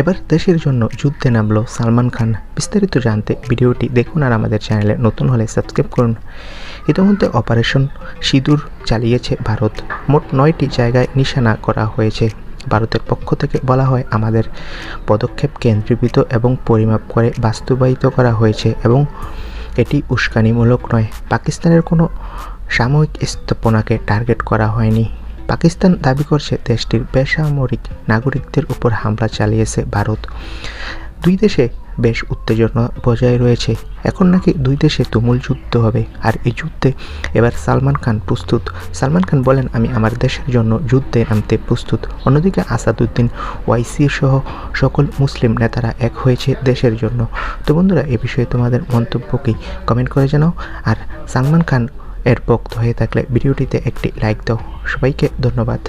এবার দেশের জন্য যুদ্ধে নামলো সালমান খান। বিস্তারিত জানতে ভিডিওটি দেখুন আর আমাদের চ্যানেলে নতুন হলে সাবস্ক্রাইব করুন। ইতিমধ্যে অপারেশন সিঁদুর চালিয়েছে ভারত। মোট নয়টি জায়গায় নিশানা করা হয়েছে। ভারতের পক্ষ থেকে বলা হয়, আমাদের পদক্ষেপ কেন্দ্রীভূত এবং পরিমাপ করে বাস্তবায়িত করা হয়েছে এবং এটি উস্কানিমূলক নয়। পাকিস্তানের কোনো সাময়িক স্থাপনাকে টার্গেট করা হয়নি। পাকিস্তান দাবি করছে দেশটির বেসামরিক নাগরিকদের উপর হামলা চালিয়েছে ভারত। দুই দেশে বেশ উত্তেজনা বজায় রয়েছে। এখন নাকি দুই দেশে তুমুল যুদ্ধ হবে। আর এই যুদ্ধে এবার সালমান খান প্রস্তুত। সালমান খান বলেন, আমি আমার দেশের জন্য যুদ্ধে নামতে প্রস্তুত। অন্যদিকে আসাদুদ্দিন ওয়াইসি সহ সকল মুসলিম নেতারা এক হয়েছে দেশের জন্য। তো বন্ধুরা, এ বিষয়ে তোমাদের মন্তব্য কি? কমেন্ট করে জানাও। আর সালমান খান এর ভক্ত হয়ে থাকলে ভিডিওটিতে একটি লাইক দাও। সবাইকে ধন্যবাদ।